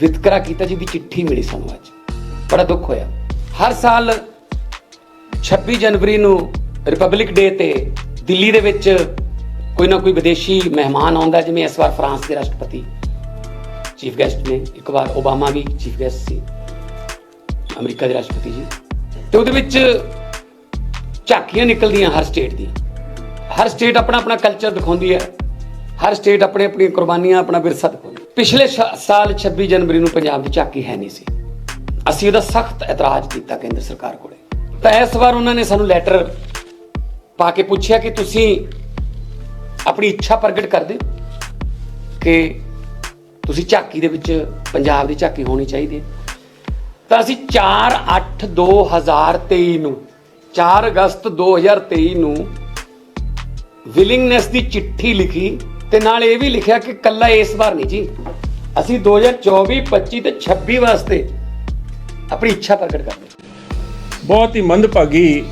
ਵਿਤਕਰਾ ਕੀਤਾ ਜਿਹਦੀ ਚਿੱਠੀ ਮਿਲੀ ਸਾਨੂੰ ਅੱਜ ਬੜਾ ਦੁੱਖ ਹੋਇਆ ਹਰ ਸਾਲ 26 ਜਨਵਰੀ ਨੂੰ ਰਿਪਬਲਿਕ ਡੇ ਤੇ ਦਿੱਲੀ ਦੇ ਵਿੱਚ ਕੋਈ ਨਾ ਕੋਈ ਵਿਦੇਸ਼ੀ ਮਹਿਮਾਨ ਆਉਂਦਾ ਜਿਵੇਂ ਇਸ ਵਾਰ ਫਰਾਂਸ ਦੇ ਰਾਸ਼ਟਰਪਤੀ ਚੀਫ ਗੈਸਟ ਨੇ ਇੱਕ ਵਾਰ ਓਬਾਮਾ ਵੀ ਚੀਫ ਗੈਸਟ ਸੀ ਅਮਰੀਕਾ ਦੇ ਰਾਸ਼ਟਰਪਤੀ ਜੀ ਤੇ ਉਹਦੇ ਵਿੱਚ ਝਾਕੀਆਂ ਨਿਕਲਦੀਆਂ ਹਰ ਸਟੇਟ ਦੀਆਂ ਹਰ ਸਟੇਟ ਆਪਣਾ ਆਪਣਾ ਕਲਚਰ ਦਿਖਾਉਂਦੀ ਹੈ ਹਰ ਸਟੇਟ ਆਪਣੇ ਆਪਣੀਆਂ ਕੁਰਬਾਨੀਆਂ ਆਪਣਾ ਵਿਰਸਾ ਦਿਖਾਉਂਦੀ ਹੈ। ਪਿਛਲੇ ਸ਼- ਸਾਲ 26 ਜਨਵਰੀ ਨੂੰ ਪੰਜਾਬ ਦੀ ਝਾਕੀ ਹੈ ਨਹੀਂ ਸੀ। ਅਸੀਂ ਉਹਦਾ ਸਖਤ ਇਤਰਾਜ਼ ਕੀਤਾ ਕੇਂਦਰ ਸਰਕਾਰ ਕੋਲੇ। ਤਾਂ ਇਸ ਵਾਰ ਉਹਨਾਂ ਨੇ ਸਾਨੂੰ ਲੈਟਰ ਪਾ ਕੇ ਪੁੱਛਿਆ ਕਿ ਤੁਸੀਂ ਆਪਣੀ ਇੱਛਾ ਪ੍ਰਗਟ ਕਰਦੇ ਕਿ ਤੁਸੀਂ ਝਾਕੀ ਦੇ ਵਿੱਚ ਪੰਜਾਬ ਦੀ ਝਾਕੀ ਹੋਣੀ ਚਾਹੀਦੀ ਤਾਂ ਅਸੀਂ 4 8 2023 ਨੂੰ 4 ਅਗਸਤ 2023 ਨੂੰ ਵਿਲਿੰਗਨੈਸ ਦੀ ਚਿੱਠੀ ਲਿਖੀ ਤੇ ਨਾਲ ਇਹ ਵੀ ਲਿਖਿਆ ਕਿ ਕੱਲਾ ਇਸ ਵਾਰ ਨਹੀਂ ਜੀ। ਅਸੀਂ 2024 25 ਤੇ 26 ਵਾਸਤੇ ਆਪਣੀ ਇੱਛਾ ਪ੍ਰਗਟ ਕਰਦੇ ਬਹੁਤ ਹੀ ਮੰਦਭਾਗੀ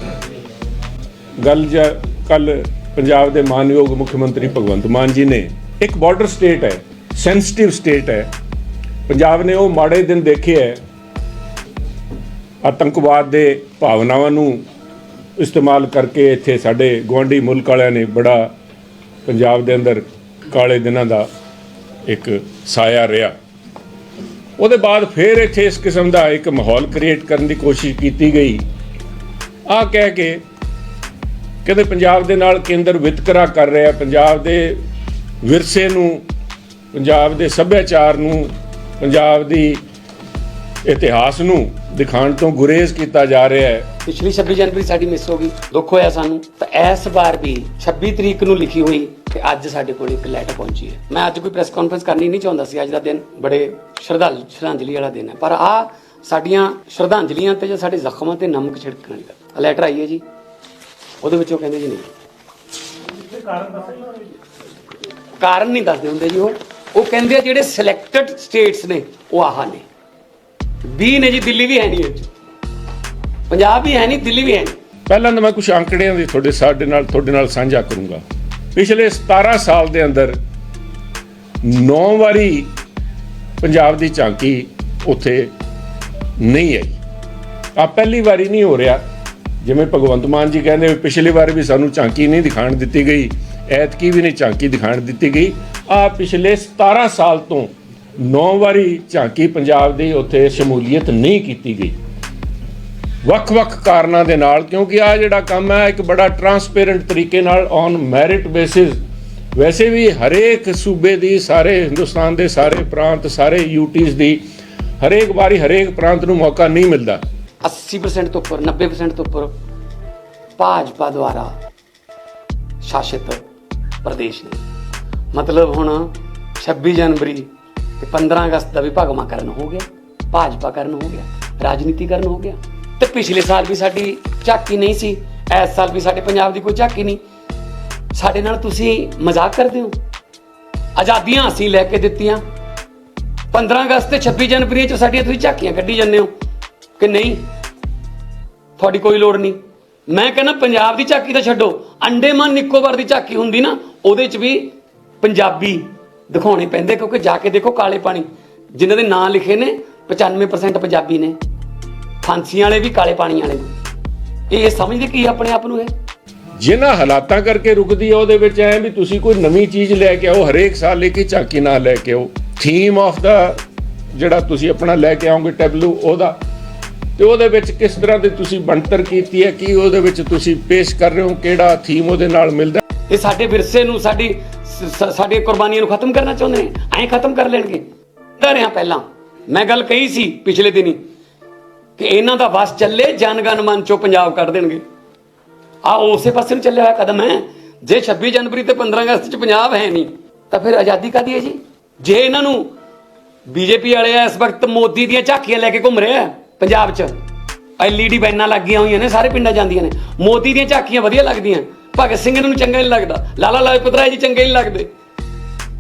ਗੱਲ ਜਾਂ ਕੱਲ ਪੰਜਾਬ ਦੇ ਮਾਨਯੋਗ ਮੁੱਖ ਮੰਤਰੀ ਭਗਵੰਤ ਮਾਨ ਜੀ ਨੇ। ਇੱਕ ਬਾਰਡਰ ਸਟੇਟ ਹੈ ਸੈਂਸਿਟਿਵ ਸਟੇਟ ਹੈ। ਪੰਜਾਬ ਨੇ ਉਹ ਮਾੜੇ ਦਿਨ ਦੇਖੇ ਹੈ। ਆਤੰਕਵਾਦ ਦੇ ਭਾਵਨਾਵਾਂ ਨੂੰ ਇਸਤੇਮਾਲ ਕਰਕੇ ਇੱਥੇ ਸਾਡੇ ਗੁਆਂਢੀ ਮੁਲਕ ਵਾਲਿਆਂ ਨੇ ਬੜਾ ਪੰਜਾਬ ਦੇ ਅੰਦਰ ਕਾਲੇ ਦਿਨਾਂ ਦਾ ਇੱਕ ਸਾਇਆ ਰਿਹਾ। ਉਹਦੇ ਬਾਅਦ ਫਿਰ ਇੱਥੇ ਇਸ ਕਿਸਮ ਦਾ ਇੱਕ ਮਾਹੌਲ ਕ੍ਰੀਏਟ ਕਰਨ ਦੀ ਕੋਸ਼ਿਸ਼ ਕੀਤੀ ਗਈ। ਆ ਕਹਿ ਕੇ ਕਹਿੰਦੇ ਪੰਜਾਬ ਦੇ ਨਾਲ ਕੇਂਦਰ ਵਿਤਕਰਾ ਕਰ ਰਿਹਾ। ਪੰਜਾਬ ਦੇ ਵਿਰਸੇ ਨੂੰ, ਪੰਜਾਬ ਦੇ ਸੱਭਿਆਚਾਰ ਨੂੰ, ਪੰਜਾਬ ਦੀ ਇਤਿਹਾਸ ਨੂੰ ਦਿਖਾਉਣ ਤੋਂ ਗੁਰੇਜ਼ ਕੀਤਾ ਜਾ ਰਿਹਾ ਹੈ। ਪਿਛਲੀ 26 ਜਨਵਰੀ ਸਾਡੀ ਮਿਸ ਹੋ ਗਈ। ਦੁੱਖ ਹੋਇਆ ਸਾਨੂੰ। ਤਾਂ ਇਸ ਵਾਰ ਵੀ 26 ਤਰੀਕ ਨੂੰ ਲਿਖੀ ਹੋਈ ਤੇ ਅੱਜ ਸਾਡੇ ਕੋਲ ਇੱਕ ਲੈਟਰ ਪਹੁੰਚੀ ਹੈ। ਮੈਂ ਅੱਜ ਕੋਈ ਪ੍ਰੈਸ ਕਾਨਫਰੰਸ ਕਰਨੀ ਨਹੀਂ ਚਾਹੁੰਦਾ ਸੀ ਅੱਜ ਦਾ ਦਿਨ ਬੜੇ ਸ਼ਰਧਾਲ ਸ਼ਰਧਾਂਜਲੀ ਵਾਲਾ ਦਿਨ ਹੈ। ਪਰ ਆ ਸਾਡੀਆਂ ਸ਼ਰਧਾਂਜਲੀਆਂ ਤੇ ਜਾਂ ਸਾਡੇ ਜ਼ਖਮਾਂ ਤੇ ਨਮਕ ਛਿੜਕਣ ਵਾਲੀ ਗੱਲ। ਲੈਟਰ ਆਈ ਹੈ ਜੀ। ਉਹਦੇ ਵਿੱਚ ਉਹ ਕਹਿੰਦੇ ਜੀ ਨਹੀਂ। ਕਾਰਨ ਨਹੀਂ ਦੱਸਦੇ ਹੁੰਦੇ ਜੀ ਉਹ। ਉਹ ਕਹਿੰਦੇ ਆ ਜਿਹੜੇ ਸਿਲੈਕਟਡ ਸਟੇਟਸ ਨੇ ਉਹ ਆਹ ਨੇ। 20 ਨੇ ਜੀ ਦਿੱਲੀ ਵੀ ਹੈ ਨਹੀਂ ਇਹ 'ਚ ਪੰਜਾਬ ਵੀ ਹੈ ਨਹੀਂ ਦਿੱਲੀ ਵੀ ਹੈ ਨਹੀਂ। ਪਹਿਲਾਂ ਤਾਂ ਮੈਂ ਕੁਝ ਅੰਕੜਿਆਂ ਦੀ ਤੁਹਾਡੇ ਸਾਡੇ ਨਾਲ ਤੁਹਾਡੇ ਨਾਲ ਸਾਂਝਾ ਕਰੂੰਗਾ। ਪਿਛਲੇ 17 ਸਾਲ ਦੇ ਅੰਦਰ 9 ਵਾਰੀ ਪੰਜਾਬ ਦੀ ਝਾਂਕੀ ਉੱਥੇ ਨਹੀਂ ਆਈ। ਆ ਪਹਿਲੀ ਵਾਰੀ ਨਹੀਂ ਹੋ ਰਿਹਾ। ਜਿਵੇਂ ਭਗਵੰਤ ਮਾਨ ਜੀ ਕਹਿੰਦੇ ਵੀ ਪਿਛਲੀ ਵਾਰ ਵੀ ਸਾਨੂੰ ਝਾਂਕੀ ਨਹੀਂ ਦਿਖਾਣ ਦਿੱਤੀ ਗਈ, ਐਤਕੀ ਵੀ ਨਹੀਂ ਝਾਂਕੀ ਦਿਖਾਣ ਦਿੱਤੀ ਗਈ। ਆ ਪਿਛਲੇ 17 ਸਾਲ ਤੋਂ 9 ਵਾਰੀ ਝਾਂਕੀ ਪੰਜਾਬ ਦੀ ਉੱਥੇ ਸ਼ਮੂਲੀਅਤ ਨਹੀਂ ਕੀਤੀ ਗਈ। ਵੱਖ-ਵੱਖ ਕਾਰਨਾਂ ਦੇ ਨਾਲ, ਕਿਉਂਕਿ ਆ ਜਿਹੜਾ ਕੰਮ ਹੈ, ਇੱਕ ਬੜਾ ਟਰਾਂਸਪੇਰੈਂਟ ਤਰੀਕੇ ਨਾਲ ਔਨ ਮੈਰਿਟ ਬੇਸਿਸ ਵੈਸੇ ਵੀ ਹਰੇਕ ਸੂਬੇ ਦੀ, ਸਾਰੇ ਹਿੰਦੁਸਤਾਨ ਦੇ ਸਾਰੇ ਪ੍ਰਾਂਤ, ਸਾਰੇ ਯੂਟੀਜ਼ ਦੀ ਹਰੇਕ ਵਾਰੀ ਹਰੇਕ ਪ੍ਰਾਂਤ ਨੂੰ ਮੌਕਾ ਨਹੀਂ ਮਿਲਦਾ। 80% ਤੋਂ ਉੱਪਰ 90% ਤੋਂ ਉੱਪਰ ਭਾਜਪਾ ਦੁਆਰਾ ਸ਼ਾਸਿਤ ਪ੍ਰਦੇਸ਼ ਨੇ। ਮਤਲਬ ਹੁਣ 26 ਜਨਵਰੀ ਤੇ 15 ਅਗਸਤ ਦਾ ਵੀ ਭਗਵਾਂ ਕਰਨ ਹੋ ਗਿਆ, ਭਾਜਪਾ ਕਰਨ ਹੋ ਗਿਆ, ਰਾਜਨੀਤੀ ਕਰਨ ਹੋ ਗਿਆ। ਤੇ ਪਿਛਲੇ ਸਾਲ ਵੀ ਸਾਡੀ ਝਾਕੀ ਨਹੀਂ ਸੀ, ਇਸ ਸਾਲ ਵੀ ਸਾਡੇ ਪੰਜਾਬ ਦੀ ਕੋਈ ਝਾਕੀ ਨਹੀਂ। ਸਾਡੇ ਨਾਲ ਤੁਸੀਂ ਮਜ਼ਾਕ ਕਰਦੇ ਹੋ? ਆਜ਼ਾਦੀਆਂ ਅਸੀਂ ਲੈ ਕੇ ਦਿੱਤੀਆਂ। 15 ਅਗਸਤ ਤੇ 26 ਜਨਵਰੀ ਚ ਸਾਡੀਆਂ ਤੁਸੀਂ ਝਾਕੀਆਂ ਕੱਢੀ ਜਾਂਦੇ ਹੋ, ਕਿ ਨਹੀਂ? ਤੁਹਾਡੀ ਕੋਈ ਲੋੜ ਨਹੀਂ। ਮੈਂ ਕਹਿੰਦਾ ਪੰਜਾਬ ਦੀ ਝਾਕੀ ਤਾਂ ਛੱਡੋ। ਅੰਡੇਮਾਨ ਨਿਕੋਬਾਰ ਦੀ ਝਾਕੀ ਹੁੰਦੀ ਨਾ, ਉਹਦੇ ਚ ਵੀ ਪੰਜਾਬੀ ਦਿਖਾਉਣੇ ਪੈਂਦੇ, ਕਿਉਂਕਿ ਜਾ ਕੇ ਦੇਖੋ ਕਾਲੇ ਪਾਣੀ, ਜਿਨ੍ਹਾਂ ਦੇ ਨਾਂ ਲਿਖੇ ਨੇ 95% ਪੰਜਾਬੀ ਨੇ। ਫਾਂਸੀਆਂ ਵਾਲੇ ਵੀ ਕਾਲੇ ਪਾਣੀ ਵਾਲੇ ਨੇ। ਇਹ ਸਮਝਦੇ ਕੀ ਆਪਣੇ ਆਪ ਨੂੰ ਇਹ? ਜਿਨ੍ਹਾਂ ਹਾਲਾਤਾਂ ਕਰਕੇ ਰੁਕਦੀ ਹੈ ਉਹਦੇ ਵਿੱਚ ਐ ਵੀ ਤੁਸੀਂ ਕੋਈ ਨਵੀਂ ਚੀਜ਼ ਲੈ ਕੇ ਆਓ ਹਰੇਕ ਸਾਲ ਇੱਕ ਹੀ ਝਾਕੀ ਨਾਲ ਲੈ ਕੇ ਆਓ। ਥੀਮ ਆਫ ਦਾ ਜਿਹੜਾ ਤੁਸੀਂ ਆਪਣਾ ਲੈ ਕੇ ਆਓਗੇ ਟੈਬਲੂ ਉਹਦਾ। ਤੇ ਉਹਦੇ ਵਿੱਚ ਕਿਸ ਤਰ੍ਹਾਂ ਦੀ ਤੁਸੀਂ ਬਣਤਰ ਕੀਤੀ ਹੈ ਕੀ ਉਹਦੇ ਵਿੱਚ ਤੁਸੀਂ ਪੇਸ਼ ਕਰ ਰਹੇ ਹੋ ਕਿਹੜਾ ਥੀਮ ਉਹਦੇ ਨਾਲ ਮਿਲਦਾ? ਇਹ ਸਾਡੇ ਵਿਰਸੇ ਨੂੰ ਸਾਡੀ ਸ- ਸ- ਸਾਡੀਆਂ ਕੁਰਬਾਨੀਆਂ ਨੂੰ ਖਤਮ ਕਰਨਾ ਚਾਹੁੰਦੇ ਨੇ। ਐਂ ਖਤਮ ਕਰ ਲੈਣਗੇ। ਡਰਿਆ ਪਹਿਲਾਂ। ਮੈਂ ਗੱਲ ਕਹੀ ਸੀ ਪਿਛਲੇ ਦਿਨੀ। ਕਿ ਇਹਨਾਂ ਦਾ ਵਸ ਚੱਲੇ ਜਨਗਨ ਮਨ ਚੋਂ ਪੰਜਾਬ ਕੱਢ ਦੇਣਗੇ। ਆ ਉਸੇ ਪਾਸੇ ਨੂੰ ਚੱਲਿਆ ਹੋਇਆ ਕਦਮ ਹੈ। ਜੇ 26 ਜਨਵਰੀ ਤੇ 15 ਅਗਸਤ ਚ ਪੰਜਾਬ ਹੈ ਨਹੀਂ, ਤਾਂ ਫਿਰ ਆਜ਼ਾਦੀ ਕਾਦੀ ਹੈ ਜੀ? ਜੇ ਇਹਨਾਂ ਨੂੰ ਬੀਜੇਪੀ ਵਾਲੇ ਇਸ ਵਕਤ ਮੋਦੀ ਦੀਆਂ ਝਾਕੀਆਂ ਲੈ ਕੇ ਘੁੰਮ ਰਹੇ ਆ ਪੰਜਾਬ 'ਚ ਐਲਈਡੀ ਬੈਨਾਂ ਲੱਗੀਆਂ ਹੋਈਆਂ ਨੇ, ਸਾਰੇ ਪਿੰਡਾਂ ਜਾਂਦੀਆਂ ਨੇ। ਮੋਦੀ ਦੀਆਂ ਝਾਕੀਆਂ ਵਧੀਆ ਲੱਗਦੀਆਂ, ਭਗਤ ਸਿੰਘ ਇਹਨਾਂ ਨੂੰ ਚੰਗਾ ਨਹੀਂ ਲੱਗਦਾ। ਲਾਲਾ ਲਾਜਪਤ ਰਾਏ ਜੀ ਚੰਗੇ ਨਹੀਂ ਲੱਗਦੇ।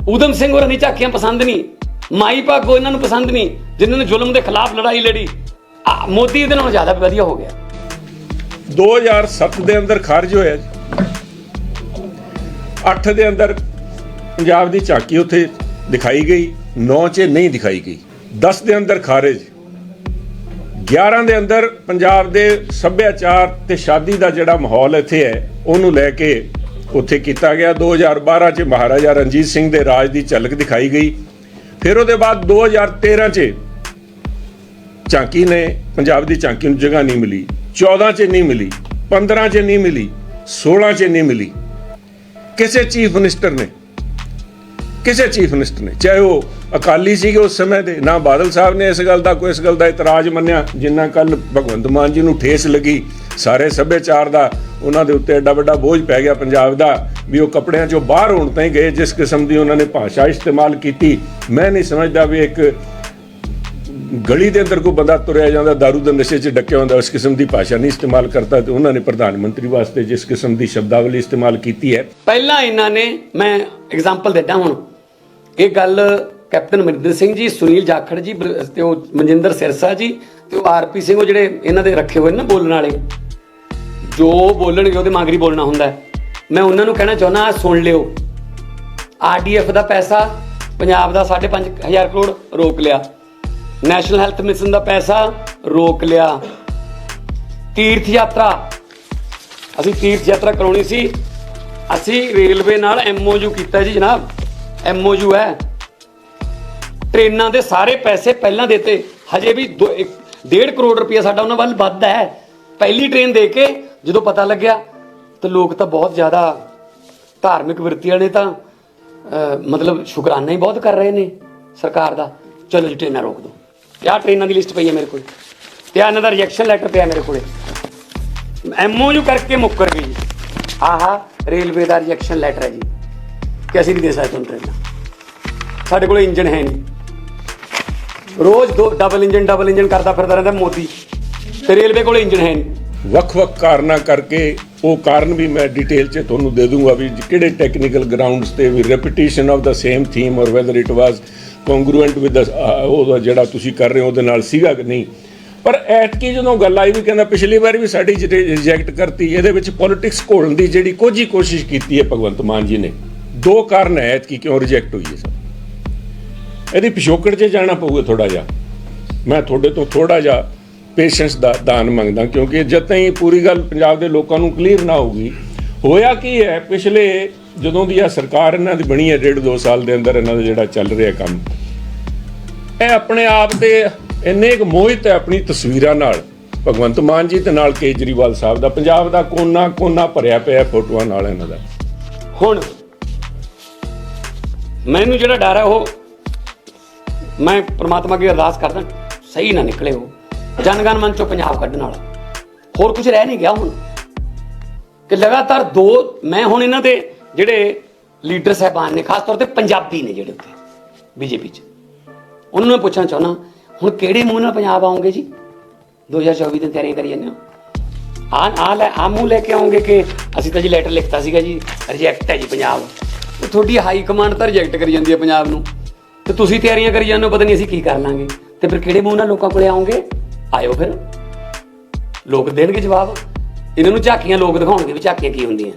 ਊਧਮ ਸਿੰਘ ਹੋਰਾਂ ਦੀ ਝਾਕੀਆਂ ਪਸੰਦ ਨਹੀਂ। ਮਾਈ ਭਾਗੋ ਇਹਨਾਂ ਨੂੰ ਪਸੰਦ ਨਹੀਂ, ਜਿਨ੍ਹਾਂ ਨੇ ਜ਼ੁਲਮ ਦੇ ਖਿਲਾਫ ਲੜਾਈ ਲੜੀ। ਆ, ਮੋਦੀ ਇਹਦੇ ਨਾਲੋਂ ਜ਼ਿਆਦਾ ਵਧੀਆ ਹੋ ਗਿਆ। 2007 ਦੇ ਅੰਦਰ ਖਾਰਜ ਹੋਇਆ ਜੀ। 8 ਦੇ ਅੰਦਰ ਪੰਜਾਬ ਦੀ ਝਾਕੀ ਉੱਥੇ ਦਿਖਾਈ ਗਈ 9 'ਚ ਨਹੀਂ ਦਿਖਾਈ ਗਈ। 10 ਦੇ ਅੰਦਰ ਖਾਰਜ। 11 ਦੇ ਅੰਦਰ ਪੰਜਾਬ ਦੇ ਸੱਭਿਆਚਾਰ ਤੇ ਸ਼ਾਦੀ ਦਾ ਜਿਹੜਾ ਮਾਹੌਲ ਇੱਥੇ ਹੈ ਉਹਨੂੰ ਲੈ ਕੇ ਉੱਥੇ ਕੀਤਾ ਗਿਆ। 2012 ਚ ਮਹਾਰਾਜਾ ਰਣਜੀਤ ਸਿੰਘ ਦੇ ਰਾਜ ਦੀ ਝਲਕ ਦਿਖਾਈ ਗਈ। ਫਿਰ ਉਹਦੇ ਬਾਅਦ 2013 ਚ ਝਾਂਕੀ ਨੇ ਪੰਜਾਬ ਦੀ ਝਾਂਕੀ ਨੂੰ ਜਗ੍ਹਾ ਨਹੀਂ ਮਿਲੀ 14 ਚ ਨਹੀਂ ਮਿਲੀ 15 ਚ ਨਹੀਂ ਮਿਲੀ 16 ਚ ਨਹੀਂ ਮਿਲੀ। ਕਿਸੇ ਚੀਫ ਮਿਨਿਸਟਰ ਨੇ, ਕਿਸੇ ਚੀਫ ਮਿਨਿਸਟਰ ਨੇ, ਚਾਹੇ ਉਹ ਅਕਾਲੀ ਸੀਗੇ ਉਸ ਸਮੇਂ ਦੇ, ਨਾ ਬਾਦਲ ਸਾਹਿਬ ਨੇ ਇਸ ਗੱਲ ਦਾ ਕੋਈ ਇਸ ਗੱਲ ਦਾ ਇਤਰਾਜ਼ ਮੰਨਿਆ, ਜਿੰਨਾ ਕੱਲ ਭਗਵੰਤ ਮਾਨ ਜੀ ਨੂੰ ਠੇਸ ਲੱਗੀ, ਸਾਰੇ ਸੱਭਿਆਚਾਰ ਦਾ, ਉਹਨਾਂ ਦੇ ਉੱਤੇ ਐਡਾ ਵੱਡਾ ਬੋਝ ਪੈ ਗਿਆ ਪੰਜਾਬ ਦਾ, ਵੀ ਉਹ ਕੱਪੜਿਆਂ ਚੋਂ ਬਾਹਰ ਹੋਣ ਤਾਈਂ ਗਏ, ਜਿਸ ਕਿਸਮ ਦੀ ਉਹਨਾਂ ਨੇ ਭਾਸ਼ਾ ਇਸਤੇਮਾਲ ਕੀਤੀ। ਮੈਂ ਨਹੀਂ ਸਮਝਦਾ ਵੀ ਇੱਕ ਗਲੀ ਦੇ ਅੰਦਰ ਕੋਈ ਬੰਦਾ ਤੁਰਿਆ ਜਾਂਦਾ, दारू ਦੇ ਨਸ਼ੇ 'ਚ ਡੱਕਿਆ ਹੁੰਦਾ, ਉਸ ਕਿਸਮ ਦੀ ਭਾਸ਼ਾ ਨਹੀਂ ਇਸਤੇਮਾਲ ਕਰਦਾ ਤੇ ਉਹਨਾਂ ਨੇ ਪ੍ਰਧਾਨ ਮੰਤਰੀ ਵਾਸਤੇ ਜਿਸ ਕਿਸਮ ਦੀ ਸ਼ਬਦਾਵਲੀ ਇਸਤੇਮਾਲ ਕੀਤੀ ਹੈ। ਪਹਿਲਾਂ ਇਹਨਾਂ ਨੇ, ਮੈਂ ਐਗਜ਼ਾਮਪਲ ਦਿੰਦਾ ਹੁਣ। ਇਹ ਗੱਲ ਕੈਪਟਨ ਅਮਰਿੰਦਰ ਸਿੰਘ ਜੀ, ਸੁਨੀਲ ਜਾਖੜ ਜੀ, ਬਰ- ਤੇ ਉਹ ਮਨਜਿੰਦਰ ਸਿਰਸਾ ਜੀ ਤੇ ਉਹ ਆਰਪੀ ਸਿੰਘ, ਉਹ ਜਿਹੜੇ ਇਹਨਾਂ ਦੇ ਰੱਖੇ ਹੋਏ ਨੇ ਨਾ ਬੋਲਣ ਵਾਲੇ। ਜੋ ਬੋਲਣਗੇ ਉਹਦੇ ਮਾਗਰੀ ਬੋਲਣਾ ਹੁੰਦਾ ਮੈਂ ਉਹਨਾਂ ਨੂੰ ਕਹਿਣਾ ਚਾਹੁੰਦਾ ਸੁਣ ਲਿਓ। ਆਰਡੀਐਫ ਦਾ ਪੈਸਾ, ਪੰਜਾਬ ਦਾ 5.5000 ਕਰੋੜ ਰੋਕ ਲਿਆ। ਨੈਸ਼ਨਲ ਹੈਲਥ ਮਿਸ਼ਨ ਦਾ ਪੈਸਾ ਰੋਕ ਲਿਆ। ਤੀਰਥ ਯਾਤਰਾ। ਅਸੀਂ ਤੀਰਥ ਯਾਤਰਾ ਕਰਾਉਣੀ ਸੀ। ਅਸੀਂ ਰੇਲਵੇ ਨਾਲ ਐਮਓਯੂ ਕੀਤਾ ਜੀ ਜਨਾਬ। ਐਮਓਯੂ ਹੈ। ਟ੍ਰੇਨਾਂ ਦੇ ਸਾਰੇ ਪੈਸੇ ਪਹਿਲਾਂ ਦਿੱਤੇ। ਹਜੇ ਵੀ 1.5 ਕਰੋੜ ਰੁਪਇਆ ਸਾਡਾ ਉਹਨਾਂ ਵੱਲ ਵੱਧ ਹੈ। ਪਹਿਲੀ ਟ੍ਰੇਨ ਦੇ ਕੇ ਜਦੋਂ ਪਤਾ ਲੱਗਿਆ, ਤਾਂ ਲੋਕ ਤਾਂ ਬਹੁਤ ਜ਼ਿਆਦਾ ਧਾਰਮਿਕ ਵਰਤੀ ਵਾਲੇ ਤਾਂ ਮਤਲਬ ਸ਼ੁਕਰਾਨਾ ਹੀ ਬਹੁਤ ਕਰ ਰਹੇ ਨੇ ਸਰਕਾਰ ਦਾ। ਚਲੋ ਜੀ, ਟ੍ਰੇਨਾਂ ਰੋਕ ਦਿਓ। ਤੇ ਆਹ ਟ੍ਰੇਨਾਂ ਦੀ ਲਿਸਟ ਪਈ ਹੈ ਮੇਰੇ ਕੋਲ। ਤੇ ਆਹ ਇਹਨਾਂ ਦਾ ਰਿਜੈਕਸ਼ਨ ਲੈਟਰ ਪਿਆ ਮੇਰੇ ਕੋਲੇ। ਐਮਓਯੂ ਕਰਕੇ ਮੁੱਕਰ ਗਈ ਜੀ। ਆਹਾ ਰੇਲਵੇ ਦਾ ਰਿਜੈਕਸ਼ਨ ਲੈਟਰ ਹੈ ਜੀ। ਕਿ ਅਸੀਂ ਨਹੀਂ ਦੇ ਸਕਦੇ ਤੁਹਾਨੂੰ ਟ੍ਰੇਨਾਂ ਸਾਡੇ ਕੋਲ ਇੰਜਨ ਹੈ ਨਹੀਂ ਰੋਜ਼ ਦੋ ਡਬਲ ਇੰਜਨ ਡਬਲ ਇੰਜਨ ਕਰਦਾ ਫਿਰਦਾ ਰਹਿੰਦਾ ਮੋਦੀ। ਤੇ ਰੇਲਵੇ ਕੋਲ ਇੰਜਨ ਹੈ ਨਹੀਂ ਵੱਖ-ਵੱਖ ਕਾਰਨਾਂ ਕਰਕੇ ਉਹ ਕਾਰਨ ਵੀ ਮੈਂ ਡਿਟੇਲ 'ਚ ਤੁਹਾਨੂੰ ਦੇ ਦੂੰਗਾ ਵੀ ਕਿਹੜੇ ਟੈਕਨੀਕਲ ਗਰਾਊਂਡਸ ਤੇ ਵੀ repetition of the same theme or whether it was congruent with uh, ਉਹ ਜਿਹੜਾ ਤੁਸੀਂ ਕਰ ਰਹੇ ਹੋ, ਉਹਦੇ ਨਾਲ ਸੀਗਾ ਕਿ ਨਹੀਂ? ਪਰ ਐਤਕੀ ਜਦੋਂ ਗੱਲ ਆਈ ਵੀ ਕਹਿੰਦਾ ਪਿਛਲੀ ਵਾਰ ਵੀ ਸਾਡੀ ਰਿਜੈਕਟ ਕਰਤੀ, ਇਹਦੇ ਵਿੱਚ ਪੋਲਿਟਿਕਸ ਘੋਲਣ ਦੀ ਜਿਹੜੀ ਕੁਝ ਹੀ ਕੋਸ਼ਿਸ਼ ਕੀਤੀ ਹੈ ਭਗਵੰਤ ਮਾਨ ਜੀ ਨੇ। ਦੋ ਕਾਰਨ ਹੈ ਐਤਕੀ ਕਿਉਂ ਰਿਜੈਕਟ ਹੋਈ ਹੈ ਸਰ ਇਹਦੀ ਪਿਛੋਕੜ 'ਚ ਜਾਣਾ ਪਊਗਾ ਥੋੜਾ ਜਿਹਾ। ਮੈਂ ਤੁਹਾਡੇ ਤੋਂ ਥੋੜਾ ਜਿਹਾ ਪੇਸ਼ੈਂਸ ਦਾ ਦਾਨ ਮੰਗਦਾ, ਕਿਉਂਕਿ ਜਦ ਤਾਈਂ ਪੂਰੀ ਗੱਲ ਪੰਜਾਬ ਦੇ ਲੋਕਾਂ ਨੂੰ ਕਲੀਅਰ ਨਾ ਹੋਊਗੀ, ਹੋਇਆ ਕੀ ਹੈ, ਪਿਛਲੇ ਜਦੋਂ ਦੀ ਆ ਸਰਕਾਰ ਇਹਨਾਂ ਦੀ ਬਣੀ ਹੈ, ਡੇਢ ਦੋ ਸਾਲ ਦੇ ਅੰਦਰ ਇਹਨਾਂ ਦਾ ਜਿਹੜਾ ਚੱਲ ਰਿਹਾ ਕੰਮ, ਇਹ ਆਪਣੇ ਆਪ ਤੇ ਇੰਨੇ ਕੁ ਮੋਹਿਤ ਹੈ ਆਪਣੀ ਤਸਵੀਰਾਂ ਨਾਲ। ਭਗਵੰਤ ਮਾਨ ਜੀ ਤੇ ਨਾਲ ਕੇਜਰੀਵਾਲ ਸਾਹਿਬ ਦਾ, ਪੰਜਾਬ ਦਾ ਕੋਨਾ ਕੋਨਾ ਭਰਿਆ ਪਿਆ ਫੋਟੋਆਂ ਨਾਲ ਇਹਨਾਂ ਦਾ। ਹੁਣ ਮੈਨੂੰ ਜਿਹੜਾ ਡਰ ਹੈ ਉਹ ਮੈਂ ਪ੍ਰਮਾਤਮਾ ਅੱਗੇ ਅਰਦਾਸ ਕਰਦਾ, ਸਹੀ ਨਾ ਨਿਕਲੇ ਉਹ। ਜਨਗਣ ਮਨ ਚੋਂ ਪੰਜਾਬ ਕੱਢਣ ਵਾਲਾ। ਹੋਰ ਕੁਝ ਰਹਿ ਨਹੀਂ ਗਿਆ ਹੁਣ। ਕਿ ਲਗਾਤਾਰ ਦੋ, ਮੈਂ ਹੁਣ ਇਹਨਾਂ ਦੇ ਜਿਹੜੇ ਲੀਡਰ ਸਾਹਿਬਾਨ ਨੇ, ਖਾਸ ਤੌਰ ਤੇ ਪੰਜਾਬੀ ਨੇ ਜਿਹੜੇ ਉੱਥੇ, ਬੀਜੇਪੀ ਚ। ਉਹਨਾਂ ਨੂੰ ਮੈਂ ਪੁੱਛਣਾ ਚਾਹੁੰਦਾ, ਹੁਣ ਕਿਹੜੇ ਮੂੰਹ ਨਾਲ ਪੰਜਾਬ ਆਉਂਗੇ ਜੀ? 2024 ਦੀ ਤਿਆਰੀ ਕਰੀ ਜਾਂਦੇ ਹੋ। ਆ ਆ ਲੈ ਆ ਮੂੰਹ ਲੈ ਕੇ ਆਉਂਗੇ ਕਿ ਅਸੀਂ ਤਾਂ ਜੀ ਲੈਟਰ ਲਿਖਤਾ ਸੀਗਾ ਜੀ ਰਿਜੈਕਟ ਹੈ ਜੀ ਪੰਜਾਬ। ਤੇ ਤੁਹਾਡੀ ਹਾਈ ਕਮਾਂਡ ਤਾਂ ਰਿਜੈਕਟ ਕਰੀ ਜਾਂਦੀ ਹੈ ਪੰਜਾਬ ਨੂੰ। ਤੇ ਤੁਸੀਂ ਤਿਆਰੀਆਂ ਕਰੀ ਜਾਂਦੇ ਹੋ, ਪਤਾ ਨਹੀਂ ਅਸੀਂ ਕੀ ਕਰ ਲਾਂਗੇ। ਤੇ ਫਿਰ ਕਿਹੜੇ ਮੂੰਹ ਨਾਲ ਲੋਕਾਂ ਕੋਲੇ ਆਉਂਗੇ? ਆਇਓ ਫਿਰ। ਲੋਕ ਦੇਣਗੇ ਜਵਾਬ। ਇਹਨਾਂ ਨੂੰ ਝਾਕੀਆਂ ਲੋਕ ਦਿਖਾਉਣਗੇ ਵੀ ਝਾਕੀਆਂ ਕੀ ਹੁੰਦੀਆਂ।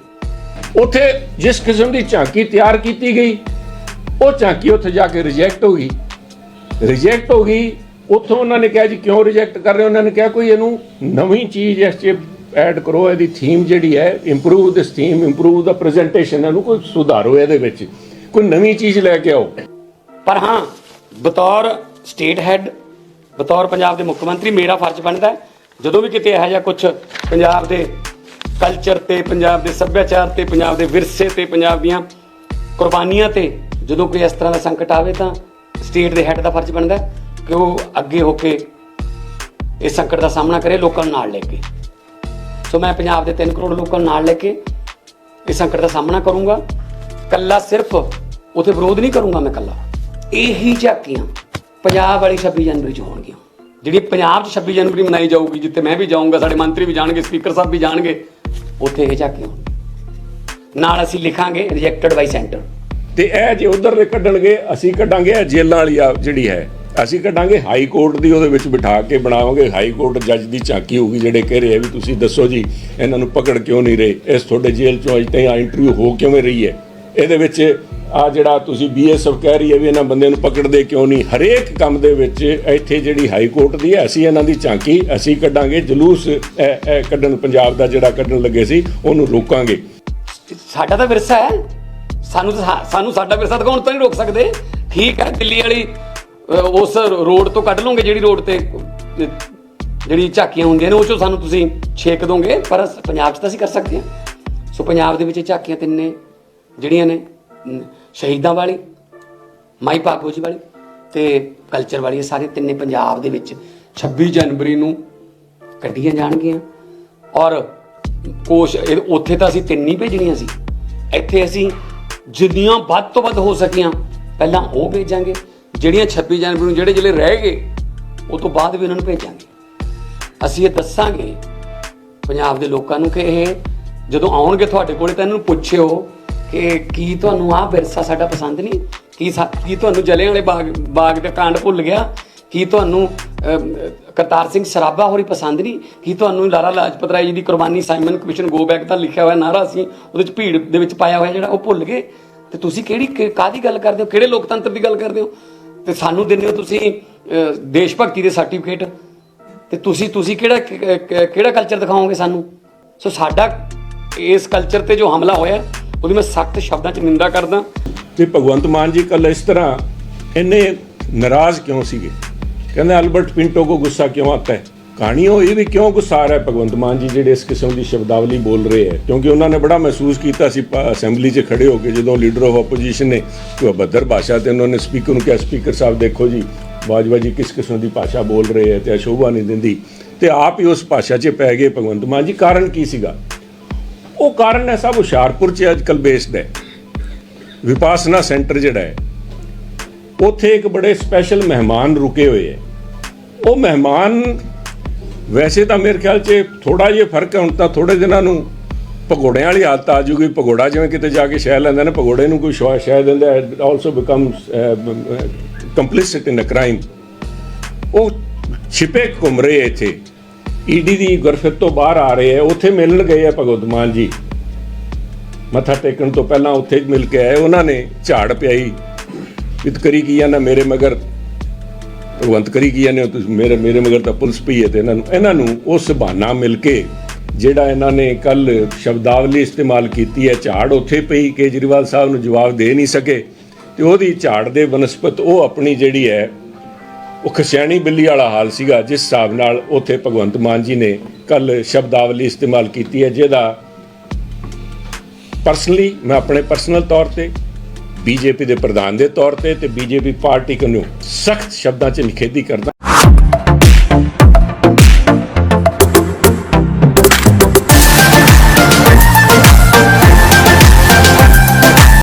ਉੱਥੇ ਜਿਸ ਕਿਸਮ ਦੀ ਝਾਂਕੀ ਤਿਆਰ ਕੀਤੀ ਗਈ, ਉਹ ਝਾਂਕੀ ਉੱਥੇ ਜਾ ਕੇ ਰਿਜੈਕਟ ਹੋ ਗਈ। ਰਿਜੈਕਟ ਹੋ ਗਈ, ਉੱਥੋਂ ਉਹਨਾਂ ਨੇ ਕਿਹਾ ਜੀ, ਕਿਉਂ ਰਿਜੈਕਟ ਕਰ ਰਹੇ ਉਹਨਾਂ ਨੇ ਕਿਹਾ, ਕੋਈ ਇਹਨੂੰ ਨਵੀਂ ਚੀਜ਼ ਇਸ 'ਚ ਐਡ ਕਰੋ, ਇਹਦੀ ਥੀਮ ਜਿਹੜੀ ਹੈ ਇੰਪਰੂਵ ਦਿਸ ਥੀਮ ਇੰਪਰੂਵ ਦਾ ਪ੍ਰੈਜੈਂਟੇਸ਼ਨ ਇਹਨੂੰ ਕੋਈ ਸੁਧਾਰੋ ਇਹਦੇ ਵਿੱਚ। ਕੋਈ ਨਵੀਂ ਚੀਜ਼ ਲੈ ਕੇ ਆਓ। ਪਰ ਹਾਂ, ਬਤੌਰ ਸਟੇਟ ਹੈੱਡ ਬਤੌਰ ਪੰਜਾਬ ਦੇ ਮੁੱਖ ਮੰਤਰੀ ਮੇਰਾ ਫਰਜ਼ ਬਣਦਾ ਜਦੋਂ ਵੀ ਕਿਤੇ ਇਹੋ ਜਿਹਾ ਕੁਝ ਪੰਜਾਬ ਦੇ ਕਲਚਰ ਤੇ, ਪੰਜਾਬ ਦੇ ਸੱਭਿਆਚਾਰ ਤੇ, ਪੰਜਾਬ ਦੇ ਵਿਰਸੇ ਤੇ, ਪੰਜਾਬ ਦੀਆਂ ਕੁਰਬਾਨੀਆਂ ਤੇ ਜਦੋਂ ਕੋਈ ਇਸ ਤਰ੍ਹਾਂ ਦਾ ਸੰਕਟ ਆਵੇ ਤਾਂ ਸਟੇਟ ਦੇ ਹੈੱਡ ਦਾ ਫਰਜ਼ ਬਣਦਾ ਕਿ ਉਹ ਅੱਗੇ ਹੋ ਕੇ ਇਸ ਸੰਕਟ ਦਾ ਸਾਹਮਣਾ ਕਰੇ, ਲੋਕਾਂ ਨੂੰ ਨਾਲ ਲੈ ਕੇ। ਸੋ ਮੈਂ ਪੰਜਾਬ ਦੇ 3 ਕਰੋੜ ਲੋਕਾਂ ਨੂੰ ਨਾਲ ਲੈ ਕੇ ਇਸ ਸੰਕਟ ਦਾ ਸਾਹਮਣਾ ਕਰੂੰਗਾ। ਕੱਲਾ ਸਿਰਫ ਉਥੇ ਵਿਰੋਧ ਨਹੀਂ ਕਰੂੰਗਾ ਮੈਂ ਕੱਲਾ ਇਹੀ ਝਾਕੀਆਂ ਪੰਜਾਬ ਵਾਲੀ 26 ਜਨਵਰੀ ਚ ਹੋਣਗੀਆਂ। ਜਿਹੜੀ ਪੰਜਾਬ 'ਚ 26 ਜਨਵਰੀ ਮਨਾਈ ਜਾਊਗੀ, ਜਿੱਥੇ ਮੈਂ ਵੀ ਜਾਊਂਗਾ, ਸਾਡੇ ਮੰਤਰੀ ਵੀ ਜਾਣਗੇ, ਸਪੀਕਰ ਸਾਹਿਬ ਵੀ ਜਾਣਗੇ ਉੱਥੇ ਇਹ ਝਾਕੀਆਂ ਹੋਣਗੀਆਂ ਨਾਲ ਅਸੀਂ ਲਿਖਾਂਗੇ ਰਿਜੈਕਟਡ ਬਾਈ ਸੈਂਟਰ ਤੇ ਇਹ ਜੇ ਉਧਰ ਕੱਢਣਗੇ, ਅਸੀਂ ਕੱਢਾਂਗੇ ਇਹ ਜੇਲਾਂ ਵਾਲੀ ਆ ਜਿਹੜੀ ਹੈ। ਅਸੀਂ ਕੱਢਾਂਗੇ ਹਾਈ ਕੋਰਟ ਦੀ, ਉਹਦੇ ਵਿੱਚ ਬਿਠਾ ਕੇ ਬਣਾਵਾਂਗੇ। ਹਾਈ ਕੋਰਟ ਜੱਜ ਦੀ ਝਾਕੀ ਹੋਊਗੀ, ਜਿਹੜੇ ਕਹਿ ਰਹੇ ਆ ਵੀ ਤੁਸੀਂ ਦੱਸੋ ਜੀ, ਇਹਨਾਂ ਨੂੰ ਪਕੜ ਕਿਉਂ ਨਹੀਂ ਰਹੇ? ਇਸ ਤੁਹਾਡੇ ਜੇਲ੍ਹ ਚੋਂ ਅਜੇ ਤਾਈਂ ਇੰਟਰਵਿਊ ਹੋ ਕਿਵੇਂ ਰਹੀ ਹੈ? ਇਹਦੇ ਵਿੱਚ ਆ ਜਿਹੜਾ ਤੁਸੀਂ ਬੀਐਸਐਫ ਕਹਿ ਰਹੀ ਹੈ ਵੀ ਇਹਨਾਂ ਬੰਦਿਆਂ ਨੂੰ ਪਕੜਦੇ ਕਿਉਂ ਨਹੀਂ? ਹਰੇਕ ਕੰਮ ਦੇ ਵਿੱਚ ਇੱਥੇ ਜਿਹੜੀ ਹਾਈ ਕੋਰਟ ਦੀ ਹੈ, ਅਸੀਂ ਇਹਨਾਂ ਦੀ ਝਾਂਕੀ, ਅਸੀਂ ਕੱਢਾਂਗੇ, ਜਲੂਸ ਕੱਢਣ, ਪੰਜਾਬ ਦਾ ਜਿਹੜਾ ਕੱਢਣ ਲੱਗੇ ਸੀ, ਉਹਨੂੰ ਰੋਕਾਂਗੇ। ਸਾਡਾ ਤਾਂ ਵਿਰਸਾ ਹੈ। ਸਾਨੂੰ ਤਾਂ ਸਾਨੂੰ ਸਾਡਾ ਵਿਰਸਾ ਦਿਖਾਉਣ ਤਾਂ ਨਹੀਂ ਰੋਕ ਸਕਦੇ। ਠੀਕ ਹੈ, ਦਿੱਲੀ ਵਾਲੀ ਉਸ ਰੋਡ ਤੋਂ ਕੱਢ ਲਓਗੇ ਜਿਹੜੀ ਰੋਡ ਤੇ, ਜਿਹੜੀ ਝਾਕੀਆਂ ਹੁੰਦੀਆਂ ਨੇ, ਉਹ ਚੋਂ ਸਾਨੂੰ ਤੁਸੀਂ ਛੇਕ ਦੋਗੇ, ਪਰ ਪੰਜਾਬ 'ਚ ਤਾਂ ਅਸੀਂ ਕਰ ਸਕਦੇ ਹਾਂ। ਸੋ ਪੰਜਾਬ ਦੇ ਵਿੱਚ ਇਹ ਝਾਕੀਆਂ ਤਿੰਨੇ ਜਿਹੜੀਆਂ ਨੇ ਸ਼ਹੀਦਾਂ ਵਾਲੀ, ਮਾਈ ਭਾਗੋ ਜੀ ਵਾਲੀ ਤੇ ਕਲਚਰ ਵਾਲੀ, ਇਹ ਸਾਰੇ ਤਿੰਨੇ ਪੰਜਾਬ ਦੇ ਵਿੱਚ 26 ਜਨਵਰੀ ਨੂੰ ਕੱਢੀਆਂ ਜਾਣਗੀਆਂ। ਔਰ ਕੋਸ਼, ਇਹ- ਉੱਥੇ ਤਾਂ ਅਸੀਂ ਤਿੰਨ ਹੀ ਭੇਜਣੀਆਂ ਸੀ। ਇੱਥੇ ਅਸੀਂ ਜਿੰਨੀਆਂ ਵੱਧ ਤੋਂ ਵੱਧ ਹੋ ਸਕੀਆਂ, ਪਹਿਲਾਂ ਉਹ ਭੇਜਾਂਗੇ। ਜਿਹੜੀਆਂ 26 ਜਨਵਰੀ ਨੂੰ ਜਿਹੜੇ ਜਿਹੜੇ ਰਹਿ ਗਏ, ਉਹ ਤੋਂ ਬਾਅਦ ਵੀ ਉਹਨਾਂ ਨੂੰ ਭੇਜਾਂਗੇ। ਅਸੀਂ ਇਹ ਦੱਸਾਂਗੇ ਪੰਜਾਬ ਦੇ ਲੋਕਾਂ ਨੂੰ ਕਿ ਇਹ ਜਦੋਂ ਆਉਣਗੇ ਤੁਹਾਡੇ ਕੋਲੇ ਤਾਂ ਇਹਨਾਂ ਨੂੰ ਪੁੱਛਿਓ ਕਿ ਕੀ ਤੁਹਾਨੂੰ ਆਹ ਵਿਰਸਾ ਸਾਡਾ ਪਸੰਦ ਨਹੀਂ? ਕੀ ਸਾ- ਕੀ ਤੁਹਾਨੂੰ ਜਲਿਆਂ ਵਾਲੇ ਬਾਗ ਬਾਗ ਤੇ ਕਾਂਡ ਭੁੱਲ ਗਿਆ? ਕੀ ਤੁਹਾਨੂੰ ਅਮ, ਕਰਤਾਰ ਸਿੰਘ ਸਰਾਭਾ ਹੋਰੀ ਪਸੰਦ ਨਹੀਂ? ਕੀ ਤੁਹਾਨੂੰ ਲਾਲਾ ਲਾਜਪਤ ਰਾਏ ਜੀ ਦੀ ਕੁਰਬਾਨੀ ਸਾਈਮਨ ਕਮਿਸ਼ਨ ਗੋ ਬੈਕ ਦਾ ਲਿਖਿਆ ਹੋਇਆ ਨਾਰਾ ਸੀ ਉਹਦੇ ਵਿੱਚ ਭੀੜ ਦੇ ਵਿੱਚ ਪਾਇਆ ਹੋਇਆ ਜਿਹੜਾ ਉਹ ਭੁੱਲ ਗਏ? ਤੇ ਤੁਸੀਂ ਕਿਹੜੀ ਕਿ- ਕਾਹਦੀ ਗੱਲ ਕਰਦੇ ਹੋ? ਕਿਹੜੇ ਲੋਕਤੰਤਰ ਦੀ ਗੱਲ ਕਰਦੇ ਹੋ? ਤੇ ਸਾਨੂੰ ਦਿੰਦੇ ਹੋ ਤੁਸੀਂ ਅ, ਦੇਸ਼ ਭਗਤੀ ਦੇ ਸਰਟੀਫਿਕੇਟ। ਤੇ ਤੁਸੀਂ ਤੁਸੀਂ ਕਿਹੜਾ ਕ- ਕ- ਕਿਹੜਾ ਕਲਚਰ ਦਿਖਾਓਗੇ ਸਾਨੂੰ? ਸੋ ਸਾਡਾ ਇਸ ਕਲਚਰ ਤੇ ਜੋ ਹਮਲਾ ਹੋਇਆ ਉਹਦੀ ਮੈਂ ਸਖਤ ਸ਼ਬਦਾਂ 'ਚ ਨਿੰਦਾ ਕਰਦਾ। ਤੇ ਭਗਵੰਤ ਮਾਨ ਜੀ ਕੱਲ ਇਸ ਤਰ੍ਹਾਂ ਇੰਨੇ ਨਾਰਾਜ਼ ਕਿਉਂ ਸੀਗੇ? ਕਹਿੰਦੇ ਅਲਬਰਟ ਪਿੰਟੋ ਕੋ ਗੁੱਸਾ ਕਿਉਂ ਆਤਾ ਹੈ? ਕਹਾਣੀ ਉਹ ਇਹ ਵੀ ਕਿਉਂ ਗੁੱਸਾ ਆ ਰਿਹਾ ਹੈ ਭਗਵੰਤ ਮਾਨ ਜੀ ਜਿਹੜੇ ਇਸ ਕਿਸਮ ਦੀ ਸ਼ਬਦਾਵਲੀ ਬੋਲ ਰਹੇ ਹੈ? ਕਿਉਂਕਿ ਉਹਨਾਂ ਨੇ ਬੜਾ ਮਹਿਸੂਸ ਕੀਤਾ ਸੀ ਪ- ਅਸੈਂਬਲੀ 'ਚ ਖੜੇ ਹੋ ਕੇ ਜਦੋਂ ਲੀਡਰ ਆਫ ਆਪੋਜੀਸ਼ਨ ਨੇ ਕੋਈ ਅਭੱਦਰ ਭਾਸ਼ਾ ਤੇ ਉਹਨਾਂ ਨੇ ਸਪੀਕਰ ਨੂੰ ਕਿਹਾ ਸਪੀਕਰ ਸਾਹਿਬ ਦੇਖੋ ਜੀ, ਬਾਜਵਾ ਜੀ ਕਿਸ ਕਿਸਮ ਦੀ ਭਾਸ਼ਾ ਬੋਲ ਰਹੇ ਹੈ ਤੇ ਅਸ਼ੋਭਾ ਨਹੀਂ ਦਿੰਦੀ। ਤੇ ਆਪ ਹੀ ਉਸ ਭਾਸ਼ਾ 'ਚ ਪੈ ਗਏ ਭਗਵੰਤ ਮਾਨ ਜੀ। ਕਾਰਨ ਕੀ ਸੀਗਾ? ਉਹ ਕਾਰਨ ਹੈ ਸਭ ਹੁਸ਼ਿਆਰਪੁਰ 'ਚ ਅੱਜ ਕੱਲ੍ਹ ਬੇਸਡ ਹੈ। ਵਿਪਾਸਨਾ ਸੈਂਟਰ ਜਿਹੜਾ ਹੈ, ਉੱਥੇ ਇੱਕ ਬੜੇ ਸਪੈਸ਼ਲ ਮਹਿਮਾਨ ਰੁਕੇ ਹੋਏ ਹੈ। ਉਹ ਮਹਿਮਾਨ ਵੈਸੇ ਤਾਂ ਮੇਰੇ ਖਿਆਲ 'ਚ ਥੋੜਾ ਜਿਹਾ ਫ਼ਰਕ ਹੈ, ਹੁਣ ਤਾਂ ਥੋੜੇ ਦਿਨਾਂ ਨੂੰ ਪਕੌੜਿਆਂ ਵਾਲੀ ਆਦਤ ਆ ਜੂਗੀ। ਪਕੌੜਾ ਜਿਵੇਂ ਕਿਤੇ ਜਾ ਕੇ ਸ਼ਹਿ ਲੈਂਦਾ ਨੇ, ਪਕੌੜੇ ਨੂੰ ਕੋਈ ਸ਼ਵਾ ਸ਼ਹਿ ਦਿੰਦਾ also becomes complicit in a crime ਉਹ ਛਿਪੇ ਘੁੰਮ ਰਹੇ ਇੱਥੇ। ਈਡੀ ਦੀ ਗੁਰਫਿਤ ਤੋਂ ਬਾਹਰ ਆ ਰਹੇ ਹੈ ਉੱਥੇ ਮਿਲਣ ਗਏ ਆ ਭਗਵਤ ਮਾਨ ਜੀ। ਮੱਥਾ ਟੇਕਣ ਤੋਂ ਪਹਿਲਾਂ ਉੱਥੇ ਮਿਲ ਕੇ ਆਏ, ਉਹਨਾਂ ਨੇ ਝਾੜ ਪਿਆਈ। ਵਿਤ ਕਰੀ ਕੀ ਨਾ ਮੇਰੇ ਮਗਰ? ਭਗਵੰਤ ਕਰੀ ਕੀ ਨੇ ਤੁਸੀਂ? ਮੇਰੇ ਮੇਰੇ ਮਗਰ ਤਾਂ ਪੁਲਿਸ ਪਈ ਹੈ ਤੇ ਇਹਨਾਂ ਨੂੰ ਇਹਨਾਂ ਨੂੰ ਉਸ ਬਹਾਨਾ ਮਿਲ ਕੇ ਜਿਹੜਾ ਇਹਨਾਂ ਨੇ ਕੱਲ ਸ਼ਬਦਾਵਲੀ ਇਸਤੇਮਾਲ ਕੀਤੀ ਹੈ, ਝਾੜ ਉੱਥੇ ਪਈ, ਕੇਜਰੀਵਾਲ ਸਾਹਿਬ ਨੂੰ ਜਵਾਬ ਦੇ ਨਹੀਂ ਸਕੇ। ਤੇ ਉਹਦੀ ਝਾੜ ਦੇ ਬਨਸਪਤ ਉਹ ਆਪਣੀ ਜਿਹੜੀ ਹੈ ਉਹ ਖਸ਼ਿਆਣੀ ਬਿੱਲੀ ਵਾਲਾ ਹਾਲ ਸੀਗਾ, ਜਿਸ ਹਿਸਾਬ ਨਾਲ ਉੱਥੇ ਭਗਵੰਤ ਮਾਨ ਜੀ ਨੇ ਕੱਲ ਸ਼ਬਦਾਵਲੀ ਇਸਤੇਮਾਲ ਕੀਤੀ ਹੈ, ਜਿਹਦਾ ਪਰਸਨਲੀ ਮੈਂ ਆਪਣੇ ਪਰਸਨਲ ਤੌਰ ਤੇ, ਬੀਜੇਪੀ ਦੇ ਪ੍ਰਧਾਨ ਦੇ ਤੌਰ ਤੇ ਤੇ ਬੀਜੇਪੀ ਪਾਰਟੀ ਨੂੰ ਸਖਤ ਸ਼ਬਦਾਂ 'ਚ ਨਿਖੇਧੀ ਕਰਦਾ।